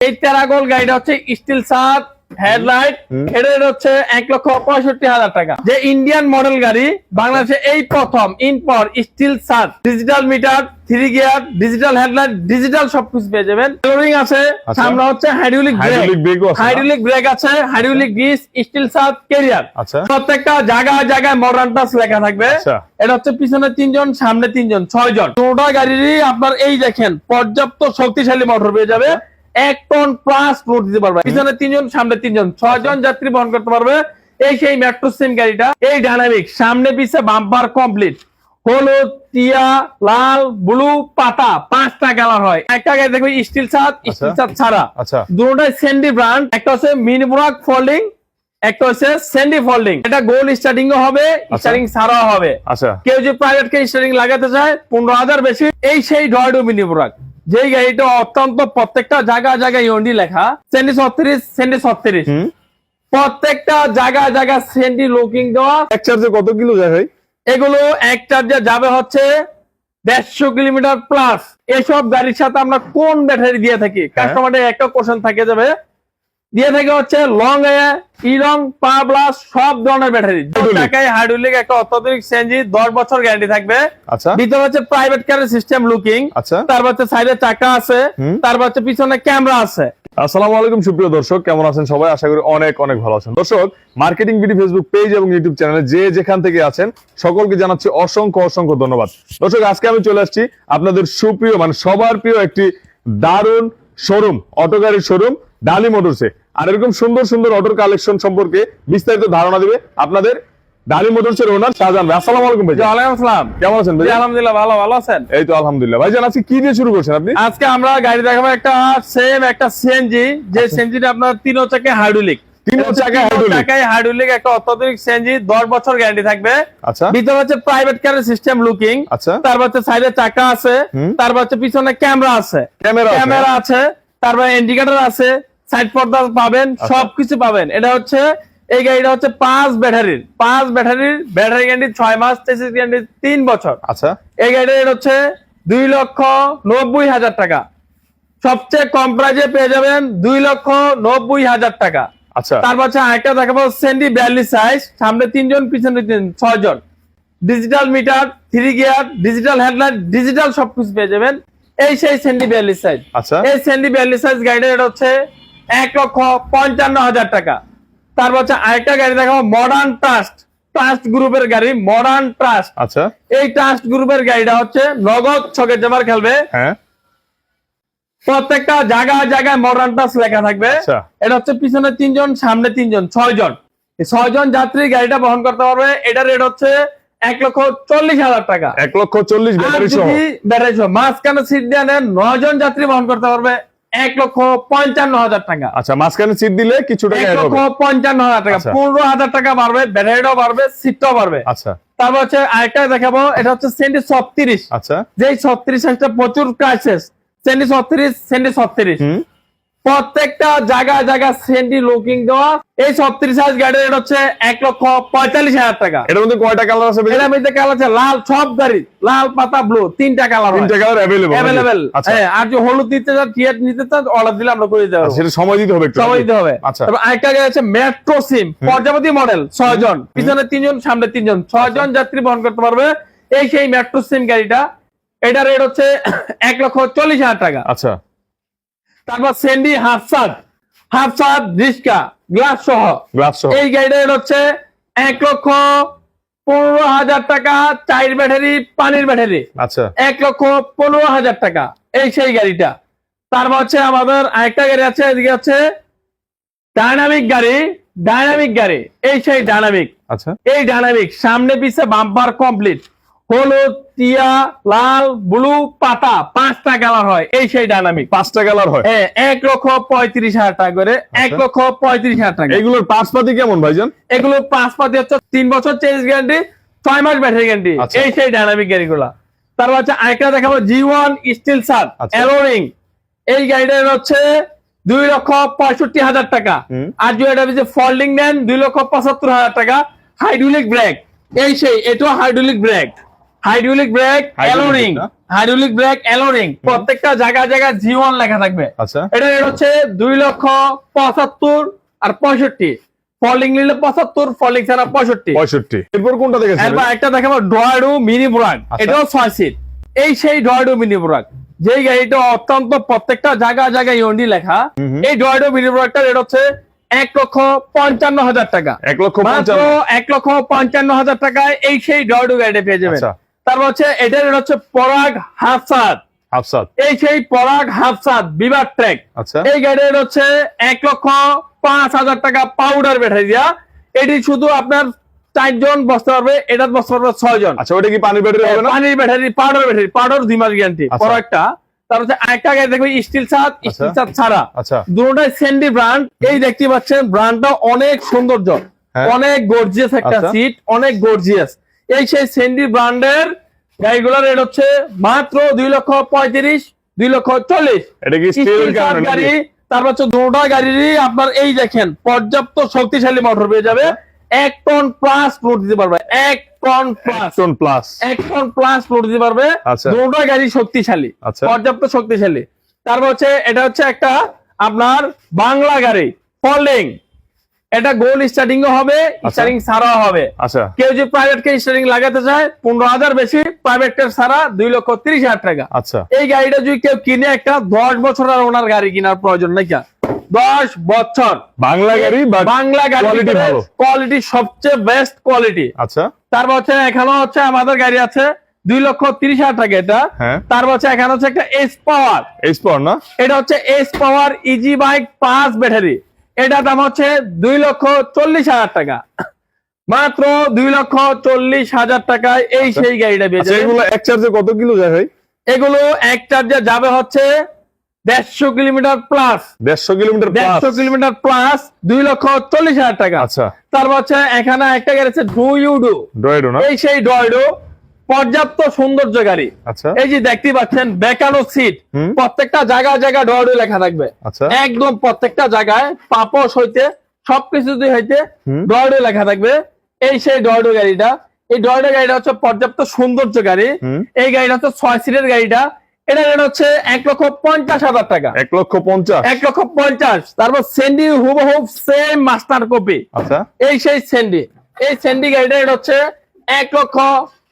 এই তেরাগোল গাড়িটা হচ্ছে স্টিল সাত হেডলাইট। এটা হচ্ছে এক লক্ষ পঁয়ষট্টি হাজার টাকা যে ইন্ডিয়ান মডেল গাড়ি বাংলাদেশে এই প্রথম ইনপর স্টিল সাত digital meter three gear digital headlight digital সবকিছু পেয়ে যাবেন আছে আচ্ছা। সামনে হচ্ছে হাইড্রোলিক না? হাইড্রোলিক ব্রেক আছে হাইড্রোলিক ডিস স্টিল সাত আচ্ছা প্রত্যেকটা জায়গায় জায়গায় মডার্ন টাচ লেখা থাকবে আচ্ছা। এটা হচ্ছে পিছনে তিনজন সামনে তিনজন ছয় জন গাড়িরই আপনার এই দেখেন পর্যাপ্ত শক্তিশালী মোটর পেয়ে যাবে আচ্ছা। এক টন প্লাস লোড দিতে পারবে। পিছনে তিনজন সামনে তিনজন। ছয় জন যাত্রী বহন করতে পারবে। এই সেই মেট্রো সিম গাড়িটা এই ডাইনামিক সামনে পিছে বাম্পার কমপ্লিট হলুদ টিয়া লাল ব্লু পাতা পাঁচটা কালার হয়। একটা গাড়ি দেখবে স্টিল ছাদ স্টিল ছাদ ছাড়া। আচ্ছা। দুটোটাই স্যান্ডি ব্র্যান্ড একটা হচ্ছে মিনি ব্রাক ফোল্ডিং একটা হচ্ছে স্যান্ডি ফোল্ডিং এটা গোল স্টার্টিং হবে স্টার্টিং ছাড়াও হবে। আচ্ছা। কেউ যদি প্রাইভেট কে স্টার্টিং লাগাতে চায় পনেরো হাজার বেশি। এই সেই ডয়ডো মিনি ব্রাক যেই গাড়িটা অত্যন্ত প্রত্যেকটা জায়গা জায়গায় ইউনি লেখা সেন্ডি ছত্রিশ সেন্ডি ছত্রিশ। প্রত্যেকটা জায়গা জায়গা সেন্ডি লুকিং দেওয়া। এক চার্জে কত কিলো যায় ভাই? এগুলো এক চার্জে যাবে হচ্ছে দেড়শো কিলোমিটার প্লাস এসব গাড়ির সাথে আমরা কোন ব্যাটারি দিয়ে থাকি? কাস্টমারের একটা কোশ্চেন থাকে যাবে দিয়ে থাকে হচ্ছে লং এ পা সব ধরনের ব্যাটারি টাকায় হাইড্রোলিক একটা অত্যাধুনিক সিএনজি বছর গ্যারান্টি থাকবে। আচ্ছা। ভিতরে হচ্ছে প্রাইভেট কারের সিস্টেম লুকিং আচ্ছা। তারপর হচ্ছে সাইডে চাকা আছে। হচ্ছে পিছনে ক্যামেরা আছে। আসসালামু আলাইকুম সুপ্রিয় দর্শক কেমন আছেন সবাই? আশা করি অনেক অনেক ভালো আছেন। দর্শক মার্কেটিং বিডি ফেসবুক পেজ এবং ইউটিউব চ্যানেলে যে যেখান থেকে আছেন সকলকে জানাচ্ছি অসংখ্য অসংখ্য ধন্যবাদ। দর্শক আজকে আমি চলে আসছি আপনাদের সুপ্রিয় মানে সবার প্রিয় একটি দারুণ শোরুম অটো গাড়ির শোরুম ডালি মোটরসে আর এরকম সুন্দর সুন্দর অটোর কালেকশন সম্পর্কে বিস্তারিত ধারণা দিবে আপনাদের ডালি মোটরসের ওনার শাহজাহান ভাই। আসসালামু আলাইকুম ভাই ওয়ালাইকুম আসসালাম। কেমন আছেন ভাই আলহামদুলিল্লাহ ভালো ভালো আছেন? এই তো আলহামদুলিল্লাহ। ভাইজান আজকে কি দিয়ে শুরু করছেন আপনি? আজকে আমরা গাড়ি দেখাবো একটা সেম একটা সিএনজি যে সিএনজিটা আপনার তিন চাকা হাইড্রোলিক একটা অত্যাধুনিক সিএনজি বছর গ্যারান্টি থাকবে। আচ্ছা। ভিতরে হচ্ছে প্রাইভেট কারের সিস্টেম লুকিং আচ্ছা। তারপর হচ্ছে সাইডে চাকা আছে। তারপর হচ্ছে পিছনে ক্যামেরা আছে। ক্যামেরা আছে। তারপর ইন্ডিকেটর আছে। সাইড পর্দা পাবেন আচ্ছা। সবকিছু পাবেন। এটা হচ্ছে এই গাড়িটা হচ্ছে পাঁচ ব্যাটারির পাঁচ ব্যাটারির ব্যাটারি গ্যারান্টি ছয় মাস তেসিস গ্যারান্টি তিন বছর। আচ্ছা। এই গাড়িটা হচ্ছে দুই লক্ষ নব্বই হাজার টাকা। সবচেয়ে কম প্রাইজে পেয়ে যাবেন দুই লক্ষ নব্বই হাজার টাকা। আচ্ছা। তারপর হচ্ছে আরেকটা দেখাবো সেন্ডি বিয়াল্লিশ সাইজ সামনে তিনজন পিছনে তিন ছয়জন। Digital meter three gear digital headlight digital সবকিছু পেয়ে যাবেন। এই সেই সেন্ডি বিয়াল্লিশ সাইজ আচ্ছা। এই সেন্ডি বিয়াল্লিশ সাইজ গাড়িটা হচ্ছে এক লক্ষ পঞ্চান্ন হাজার টাকা। তারপর হচ্ছে আরেকটা গাড়ি দেখাবো মডার্ন ট্রাস্ট ট্রাস্ট গ্রুপের গাড়ি মডার্ন ট্রাস্ট আচ্ছা। এই ট্রাস্ট গ্রুপের গাড়িটা হচ্ছে নগদ ছকের জামার খেলবে। হ্যাঁ। প্রত্যেকটা জায়গায় জায়গায় মডার্ন টাচ লেখা থাকবে। আচ্ছা। এটা হচ্ছে পিছনে তিনজন সামনে তিনজন ছয় জন ছয় জন যাত্রী গাড়িটা বহন করতে পারবে। এটা রেট হচ্ছে এক লক্ষ চল্লিশ হাজার টাকা। এক লক্ষ চল্লিশ ব্যাটারি সহ। মাঝখানে সিট দিয়ে নেন নয় জন যাত্রী বহন করতে পারবে। এক লক্ষ পঞ্চান্ন হাজার টাকা। আচ্ছা মাঝখানে সিট দিলে কিছু টাকা এক লক্ষ পঞ্চান্ন হাজার টাকা। আচ্ছা। পনেরো হাজার টাকা বাড়বে ব্যাটারিটাও বাড়বে সিটটাও বাড়বে। আচ্ছা। তারপর হচ্ছে আরেকটা দেখাবো এটা হচ্ছে সেন্টি ছত্রিশ। আচ্ছা। যেই ছত্রিশ একটা প্রচুর ক্রাইসিস সেন্টি ছত্রিশ সেন্টি ছত্রিশ। প্রত্যেকটা জায়গায় জায়গায় সেন্টি লুকিং দেওয়া। এই ছত্রিশ সাইজ গাড়ির রেট হচ্ছে এক লক্ষ পঁয়তাল্লিশ হাজার টাকা। এটার মধ্যে কয়টা কালার আছে? এটার মধ্যে কালার আছে লাল সব গাড়ি। লাল পাতা ব্লু তিনটা কালার তিনটা কালার অ্যাভেলেবল অ্যাভেলেবেল আচ্ছা। আর যে হলুদ নিতে চান টিয়ার নিতে চান অর্ডার দিলে আমরা করে আর পারব। সেটা সময় দিতে হবে একটু সময় দিতে হবে। আচ্ছা। তারপর আরেকটা গাড়ি আছে মেট্রো সিম পর্যাপতি মডেল ছয় জন। পিছনে তিনজন সামনে তিনজন। ছয় জন যাত্রী বহন করতে পারবে। এই সেই মেট্রো সিম গাড়িটা। এটা রেট হচ্ছে এক লক্ষ চল্লিশ হাজার টাকা। আচ্ছা। তারপর সেন্ডি হাফসাদ হাফসাদ রিস্কা গ্লাস সহ গ্লাস সহ এই গাড়িটার হচ্ছে এক লক্ষ পনেরো হাজার টাকা চাইর ব্যাটারি পানির ব্যাটারি আচ্ছা। এক লক্ষ পনেরো হাজার টাকা এই সেই গাড়িটা। তারপর হচ্ছে আমাদের আরেকটা গাড়ি আছে এদিকে হচ্ছে ডাইনামিক গাড়ি ডাইনামিক গাড়ি এই সেই ডাইনামিক আচ্ছা। এই ডাইনামিক সামনে পিছে বাম্পার কমপ্লিট হলুদ টিয়া লাল ব্লু পাতা পাঁচটা কালার হয় এই সেই ডাইনামিক পাঁচটা কালার হয়। হ্যাঁ, এক লক্ষ পঁয়ত্রিশ হাজার টাকা করে এক লক্ষ পঁয়ত্রিশ হাজার টাকা। এইগুলোর পার্টস পাতি কেমন ভাইজান? এগুলো পাঁচ পাতি হচ্ছে তিন বছর চেঞ্জ গ্যারান্টি ছয় মাস ব্যাটারি গ্যারান্টি আচ্ছা। এই সেই ডাইনামিক গাড়িগুলা। তারপর হচ্ছে আরেকটা দেখাবো জি ওয়ান স্টিল সার আচ্ছা। অ্যালোরিং এই গাড়িটার হচ্ছে দুই লক্ষ পঁয়ষট্টি হাজার টাকা। আর যদি এটা যে ফল্ডিং নেন দুই লক্ষ পঁচাত্তর হাজার টাকা হাইড্রোলিক ব্রেক এই সেই এটাও হাইড্রোলিক ব্রেক হাইড্রোলিক ব্রেক এলোরিং হাইড্রোলিক ব্রেক এলোরিং প্রত্যেকটা জায়গা জায়গায় জি ওয়ান লেখা থাকবে। আচ্ছা। এটা হচ্ছে দুই লক্ষ পঁচাত্তর আর পঁয়ষট্টি। ফলিং নিলে পঁচাত্তর ফলিং ছাড়া পঁয়ষট্টি। পঁয়ষট্টি। এরপর কোনটা দেখেছেন এরপর একটা দেখাবো ড্রয়াডু মিনি বুরাক। এটাও ছয় সিট এই সেই ড্রয়াডু মিনি বুরাক যেই গাড়িটা অত্যন্ত প্রত্যেকটা জায়গা জায়গায় ইউন্ডি লেখা। এই ড্রয়াডু মিনি বুরাকটা রেট হচ্ছে এক লক্ষ পঞ্চান্ন হাজার টাকা। এক লক্ষ এক লক্ষ পঞ্চান্ন হাজার টাকায় এই সেই ড্রয়াডু গাড়িটা পেয়ে যাবেন। আচ্ছা। তারপর হচ্ছে এটার হচ্ছে পরাগ হাফসাদ। হাফসাত এই সেই পরাগ হাফসাদ বিবার ট্র্যাক আচ্ছা। এই গাড়ির হচ্ছে এক লক্ষ পাঁচ হাজার টাকা পাউডার ব্যাটারি দিয়া। এটি শুধু আপনার চারজন বসতে পারবে এটা বসতে পারবে ছয় জন। আচ্ছা ওটা কি পানির ব্যাটারি হবে না? পানির ব্যাটারি পাউডার ব্যাটারি পাউডার দুই মাস গ্যারান্টি আচ্ছা। তার হচ্ছে একটা গাড়ি দেখবে স্টিল ছাদ স্টিল আচ্ছা। ছাদ ছাড়া। আচ্ছা। দুটোটাই স্যান্ডি ব্র্যান্ড এই দেখতে পাচ্ছেন ব্র্যান্ডটা অনেক সৌন্দর্য। হ্যাঁ। অনেক গর্জিয়াস একটা আচ্ছা। সিট অনেক গর্জিয়াস এই সেই স্যান্ডি ব্র্যান্ডের গাড়িগুলোর রেট হচ্ছে মাত্র দুই লক্ষ পঁয়ত্রিশ দুই লক্ষ চল্লিশ। গাড়ি তারপর হচ্ছে দুটা গাড়িরই আপনার এই দেখেন পর্যাপ্ত শক্তিশালী মোটর পেয়ে যাবে। এক টন প্লাস লোড দিতে পারবে এক টন প্লাস টন প্লাস এক টন প্লাস লোড দিতে পারবে আচ্ছা। দুটা গাড়ি শক্তিশালী আচ্ছা। পর্যাপ্ত শক্তিশালী। তারপর হচ্ছে এটা হচ্ছে একটা আপনার বাংলা গাড়ি ফলিং এটা গোল স্টার্টিং হবে স্টার্টিং ছাড়াও হবে। আচ্ছা। কেউ যদি প্রাইভেট কে স্টার্টিং লাগাতে চায় পনেরো হাজার বেশি প্রাইভেট কে ছাড়া দুই লক্ষ তিরিশ হাজার টাকা। আচ্ছা। এই গাড়িটা যদি কেউ কিনে একটা দশ বছর আর ওনার গাড়ি কেনার প্রয়োজন নাই কেন দশ বছর। বাংলা গাড়ি বাংলা গাড়ি কোয়ালিটি সবচেয়ে বেস্ট কোয়ালিটি আচ্ছা। তারপর হচ্ছে এখানে হচ্ছে আমাদের গাড়ি আছে দুই লক্ষ তিরিশ হাজার টাকা এটা। তার তারপর হচ্ছে এখানে হচ্ছে একটা এস পাওয়ার এইচ পাওয়ার না? এটা হচ্ছে এস পাওয়ার ইজি বাইক পাঁচ ব্যাটারি এটা দাম হচ্ছে দুই লক্ষ চল্লিশ হাজার টাকা। মাত্র দুই লক্ষ চল্লিশ হাজার টাকায় এই সেই গাড়িটা আচ্ছা বেঁচে এগুলো এক চার্জে কত কিলো যায় ভাই? এগুলো এক চার্জে যাবে হচ্ছে দেড়শো কিলোমিটার প্লাস দেড়শো কিলোমিটার দেড়শো কিলোমিটার প্লাস দুই লক্ষ চল্লিশ হাজার টাকা। আচ্ছা। তারপর হচ্ছে এখানে একটা গাড়ি আছে ডু ইউডু ডয়েডো না? এই সেই ডয়ডো পর্যাপ্ত সৌন্দর্য গাড়ি। আচ্ছা। এই যে দেখতে পাচ্ছেন বেকানো সিট প্রত্যেকটা জায়গায় জায়গায় ডয়ডো লেখা থাকবে। আচ্ছা। একদম প্রত্যেকটা জায়গায় পাপস হইতে সবকিছু হইতে হুম। লেখা থাকবে। এই সেই ডয়ডো গাড়িটা। এই ডয়ডো গাড়িটা হচ্ছে পর্যাপ্ত সৌন্দর্য গাড়ি। এই গাড়িটা হচ্ছে ছয় সিটের গাড়িটা। এটা রেট হচ্ছে এক লক্ষ পঞ্চাশ হাজার টাকা। এক লক্ষ পঞ্চাশ। এক লক্ষ পঞ্চাশ। তারপর সেন্ডি হুবহুব সেম মাস্টার কপি আচ্ছা। এই সেই সেন্ডি এই সেন্ডি গাড়িটা এটা হচ্ছে এক লক্ষ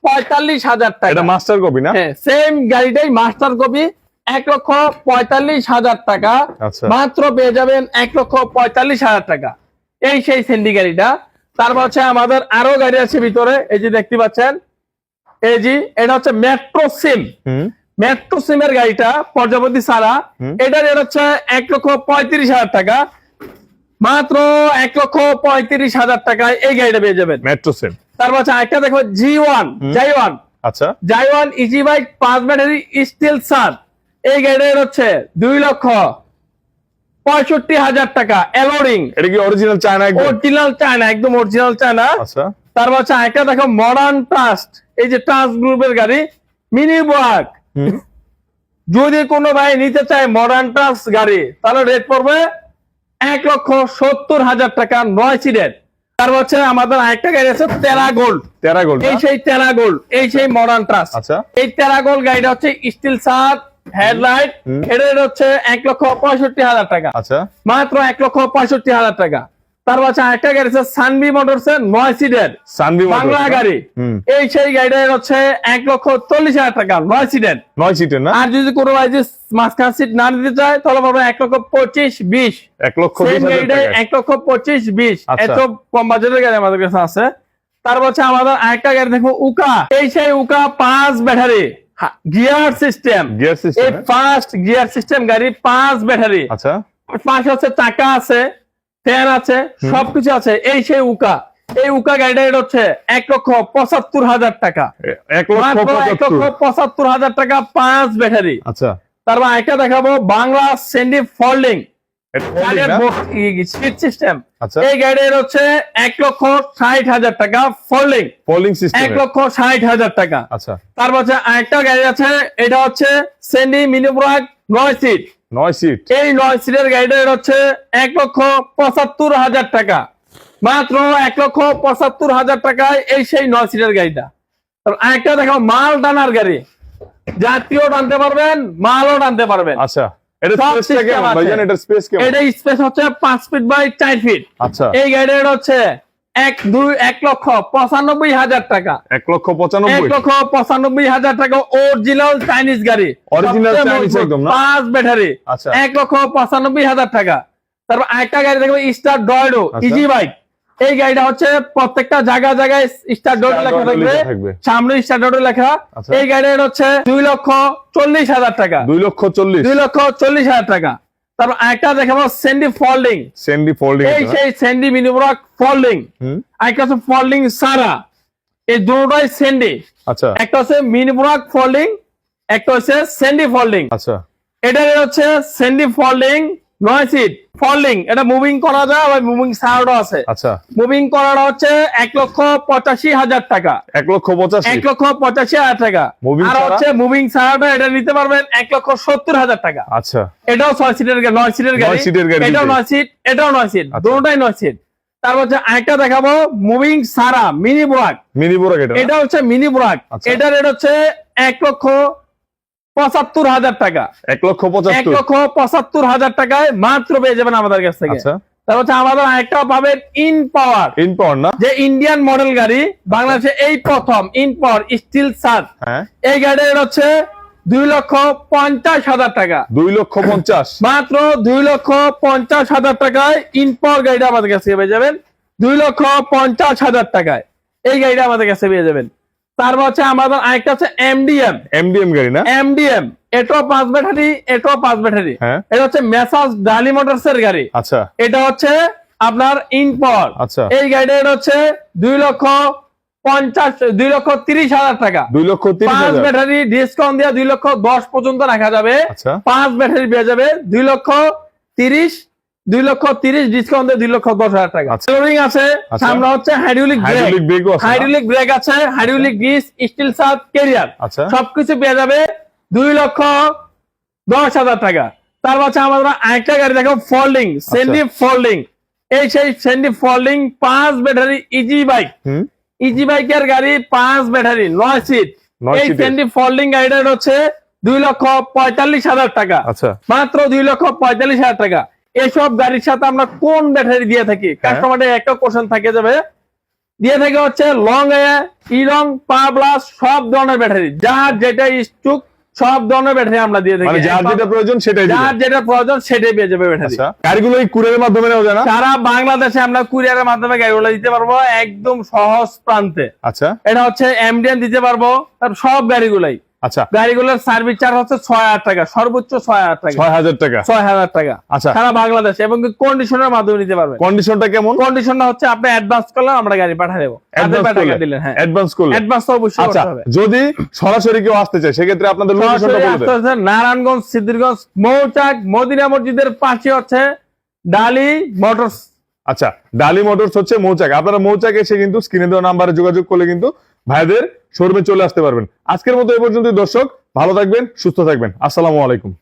পঁয়তাল্লিশ হাজার এটা টাকা মাস্টার কপি না? হ্যাঁ সেম গাড়িটাই মাস্টার কপি এক লক্ষ পঁয়তাল্লিশ হাজার টাকা। আচ্ছা। মাত্র পেয়ে যাবেন এক লক্ষ পঁয়তাল্লিশ হাজার টাকা। এই সেই সেন্ডি গাড়িটা। তারপর হচ্ছে আমাদের আরও গাড়ি আছে ভিতরে এই যে দেখতে পাচ্ছেন। এই যে এটা হচ্ছে মেট্রো সিম হুম। মেট্রো সিমের গাড়িটা প্রজাপতি সারা হুম। এটা রেট হচ্ছে এক লক্ষ পঁয়ত্রিশ হাজার টাকা। মাত্র এক লক্ষ পঁয়ত্রিশ হাজার টাকায় এই গাড়িটা পেয়ে যাবেন। মেট্রো সেম তারপর হচ্ছে একটা দেখো জি ওয়ান। জাই ওয়ান আচ্ছা। জাই ওয়ান ইজি বাইক পাঁচ ব্যাটারি স্টিল সার এই গাড়িটার হচ্ছে দুই লক্ষ পঁয়ষট্টি হাজার টাকা এলোরিং এটা কি অরিজিনাল চায়না অরিজিনাল চায়না একদম অরিজিনাল চায়না আচ্ছা। তারপর হচ্ছে একটা দেখো মডার্ন ট্রাস্ট এই যে ট্রাস্ট গ্রুপের গাড়ি মিনি বাক যদি কোনো ভাই নিতে চায় মডার্ন ট্রাস্ট গাড়ি তাহলে রেট পড়বে এক লক্ষ সত্তর হাজার টাকা নয় সিটের তারপর হচ্ছে আমাদের আরেকটা গাড়ি আছে তেরা গোল্ড। তেরা গোল্ড এই সেই তেরা গোল্ড এই সেই মডার্ন ট্রাস্ট আচ্ছা। এই তেরা গোল্ড গাড়িটা হচ্ছে স্টিল সাত হেডলাইট হেডের হচ্ছে এক লক্ষ পঁয়ষট্টি হাজার টাকা। আচ্ছা। মাত্র এক লক্ষ পঁয়ষট্টি হাজার টাকা। তারপর হচ্ছে আরেকটা গাড়ি আছে সানবি মোটরস এর নয় সিটের সানবি বাংলা গাড়ি। হুম। এই সেই গাড়িটা হচ্ছে এক লক্ষ চল্লিশ হাজার টাকা নয় সিটের নয় সিটের না? আর যদি কোনো ভাই যে মাঝখান সিট না নিতে চায় তাহলে পাবে এক লক্ষ পঁচিশ বিশ। এক লক্ষ এক লক্ষ পঁচিশ বিশ। আচ্ছা। এত কম বাজেটের গাড়ি আমাদের কাছে আছে। তারপর হচ্ছে আমাদের আরেকটা গাড়ি দেখো উকা। এই সেই উকা পাঁচ battery. Gear system. Gear system first gear system গাড়ি পাঁচ ব্যাটারি। আচ্ছা। পাশে হচ্ছে চাকা আছে। ফ্যান আছে সবকিছু আছে। এই সেই উকা। এই উকা গাড়িটা এটা হচ্ছে এক লক্ষ পঁচাত্তর হাজার টাকা। এক লক্ষ পঁচাত্তর। হাজার টাকা পাঁচ ব্যাটারি। আচ্ছা। তারপর একটা দেখাবো বাংলা সেন্ডি ফোল্ডিং সিস্টেম আচ্ছা। এই গাড়ির হচ্ছে এক লক্ষ ষাট হাজার টাকা ফোল্ডিং ফোল্ডিং সিস্টেম এক লক্ষ ষাট হাজার টাকা। আচ্ছা। তারপর আরেকটা গাড়ি আছে এটা হচ্ছে সেন্ডি মিনিপুরাক নয় সিট নয় সিট এই নয় সিটের গাড়িটা হচ্ছে এক লক্ষ পঁচাত্তর হাজার টাকা। মাত্র এক লক্ষ পঁচাত্তর হাজার টাকায় এই সেই নয় সিটের গাড়িটা। আরেকটা দেখো মাল টানার গাড়ি। জাতীয় টানতে পারবেন মালও টানতে পারবেন। আচ্ছা এটা স্পেস হচ্ছে পাঁচ ফিট বাই চার ফিট আচ্ছা। এই গাড়ির হচ্ছে এক দুই এক লক্ষ পঁচানব্বই হাজার টাকা। এক লক্ষ এক লক্ষ পঁচানব্বই হাজার টাকা অরিজিনাল চাইনিজ গাড়ি। একদম পাঁচ ব্যাটারি। আচ্ছা। এক লক্ষ পঁচানব্বই হাজার টাকা। তারপর একটা গাড়ি দেখবে স্টার ডয়ডো। ইজি বাইক এই গাড়িটা হচ্ছে প্রত্যেকটা জায়গা জায়গায় স্টার Star লেখা থাকবে। সামনে স্টার ডয়ডো লেখা। আচ্ছা। এই গাড়ির হচ্ছে দুই লক্ষ চল্লিশ হাজার টাকা। দুই লক্ষ চল্লিশ। দুই লক্ষ চল্লিশ হাজার টাকা। তারপর একটা দেখাবো সেন্ডি ফোল্ডিং স্যান্ডি ফোল্ডিং এই সেই সেন্ডি মিনিব্রক ফোল্ডিং আরেকটা একটা হচ্ছে ফোল্ডিং সারা এই দুটোই সেন্ডি আচ্ছা। একটা হচ্ছে মিনিব্রক ফোল্ডিং একটা হচ্ছে সেন্ডি ফোল্ডিং আচ্ছা। এটা হচ্ছে স্যান্ডি ফোল্ডিং নয় সিট ফোল্ডিং এটা মুভিং করা যায় আবার মুভিং সারাও আছে। আচ্ছা। মুভিং করাটা হচ্ছে এক লক্ষ পঁচাশি হাজার টাকা। এক লক্ষ পঁচাশি? এক লক্ষ পঁচাশি হাজার টাকা। আর হচ্ছে মুভিং সারাটা এটা নিতে পারবেন এক লক্ষ সত্তর হাজার টাকা। আচ্ছা। এটাও ছয় সিটের নয় সিটের গাড়ি। এটাও। নয় সিট এটাও নয় সিট আচ্ছা। দুটোটাই নয় সিট তারপর হচ্ছে আরেকটা দেখাবো মুভিং সারা মিনি ব্রাক মিনি বোরাক এটা এটা হচ্ছে মিনি ব্রাক। এটার রেট হচ্ছে এক লক্ষ পঁচাত্তর হাজার টাকা। এক লক্ষ এক লক্ষ পঁচাত্তর হাজার টাকায় মাত্র পেয়ে যাবেন আমাদের কাছ থেকে। আচ্ছা। তারপর হচ্ছে আমাদের আরেকটা পাবেন ইন পাওয়ার। ইন পাওয়ার না? যে ইন্ডিয়ান মডেল গাড়ি বাংলাদেশে এই প্রথম ইন পাওয়ার স্টিল সার। হ্যাঁ। এই গাড়ির হচ্ছে দুই লক্ষ পঞ্চাশ হাজার টাকা। দুই লক্ষ পঞ্চাশ। মাত্র দুই লক্ষ পঞ্চাশ হাজার টাকায় ইন পাওয়ার গাড়িটা আমাদের কাছে পেয়ে যাবেন। দুই লক্ষ পঞ্চাশ হাজার টাকায়। এই গাড়িটা আমাদের কাছে পেয়ে যাবেন। তারপর হচ্ছে আমাদের আরেকটা হচ্ছে এমডিএম এমডিএম গাড়ি না? এমডিএম এটাও পাঁচ ব্যাটারি এটাও পাঁচ ব্যাটারি। হ্যাঁ। এটা হচ্ছে মেসাজ ডালি মোটরস এর গাড়ি। আচ্ছা। এটা হচ্ছে আপনার ইন পাওয়ার আচ্ছা। এই গাড়িটা এটা হচ্ছে দুই লক্ষ পঞ্চাশ দুই লক্ষ তিরিশ হাজার টাকা। দুই লক্ষ পাঁচ ব্যাটারি ডিসকাউন্ট দিয়ে দুই লক্ষ দশ পর্যন্ত রাখা যাবে। আচ্ছা। পাঁচ ব্যাটারি পেয়ে যাবে দুই লক্ষ তিরিশ দুই লক্ষ তিরিশ ডিসকাউন্ট দুই লক্ষ দশ হাজার টাকা। আচ্ছা। আছে আচ্ছা। সামনে হচ্ছে হাইড্রোলিক ব্রেক হাইড্রোলিক ব্রেক আছে হাইড্রোলিক ডিস স্টিল সাত কেরিয়ার সবকিছু পেয়ে যাবে দুই লক্ষ দশ হাজার টাকা। তারপর হচ্ছে আমাদের আরেকটা গাড়ি দেখো ফোল্ডিং। সেন্ডি ফোল্ডিং এই সেই সেন্ডি ফোল্ডিং পাঁচ ব্যাটারি ইজি বাইক ইজি বাইকের গাড়ি পাঁচ ব্যাটারি নয় সিট এই সেন্ডি ফোল্ডিং গাড়িটা হচ্ছে দুই লক্ষ পঁয়তাল্লিশ হাজার টাকা। আচ্ছা। মাত্র দুই লক্ষ পঁয়তাল্লিশ হাজার টাকা। এসব গাড়ির সাথে আমরা কোন ব্যাটারি দিয়ে থাকি? হ্যাঁ। কাস্টমারের একটা কোশ্চেন থাকে যাবে দিয়ে থাকে হচ্ছে লং এ ইরং পা প্লাস সব ধরনের ব্যাটারি যার যেটা স্টুক সব ধরনের ব্যাটারি আমরা দিয়ে থাকি। মানে যার যেটা প্রয়োজন সেটাই। যার যেটা প্রয়োজন সেটাই পেয়ে যাবে ব্যাটারি আচ্ছা গাড়িগুলো এই কুরিয়ারের মাধ্যমে নেওয়া যায় না? সারা বাংলাদেশে আমরা কুরিয়ারের মাধ্যমে গাড়িগুলো দিতে পারব একদম সহজ প্রান্তে। আচ্ছা। এটা হচ্ছে এমডিএন দিতে পারব সব গাড়িগুলাই। আচ্ছা। গাড়িগুলোর সার্ভিস চার্জ হচ্ছে ছয় হাজার টাকা সর্বোচ্চ ছয় হাজার টাকা। ছয় হাজার টাকা? ছয় হাজার টাকা। আচ্ছা। সারা বাংলাদেশ এবং কন্ডিশনের মাধ্যমে নিতে পারবেন কন্ডিশনটা কেমন? কন্ডিশনটা হচ্ছে আপনি অ্যাডভান্স করলে আমরা গাড়ি পাঠিয়ে দেবো। অ্যাডভান্স করলে? অ্যাডভান্স তো অবশ্যই আচ্ছা যদি সরাসরি কেউ আসতে চায় সেক্ষেত্রে আপনাদের লোকেশনটা বলে দেন। নারায়ণগঞ্জ সিদ্ধিরগঞ্জ মৌচাক মদিনা মসজিদের পাশে হচ্ছে ডালি মোটরস। আচ্ছা ডালি মোটরস হচ্ছে মৌচাক। আপনারা মৌচাক এসে কিন্তু স্ক্রিনে দেওয়া নাম্বারে যোগাযোগ করলে কিন্তু ভাইদের শোরুমে চলে আসতে পারবেন। আজকের মতো এ পর্যন্ত দর্শক, ভালো থাকবেন, সুস্থ থাকবেন। আসসালামু আলাইকুম।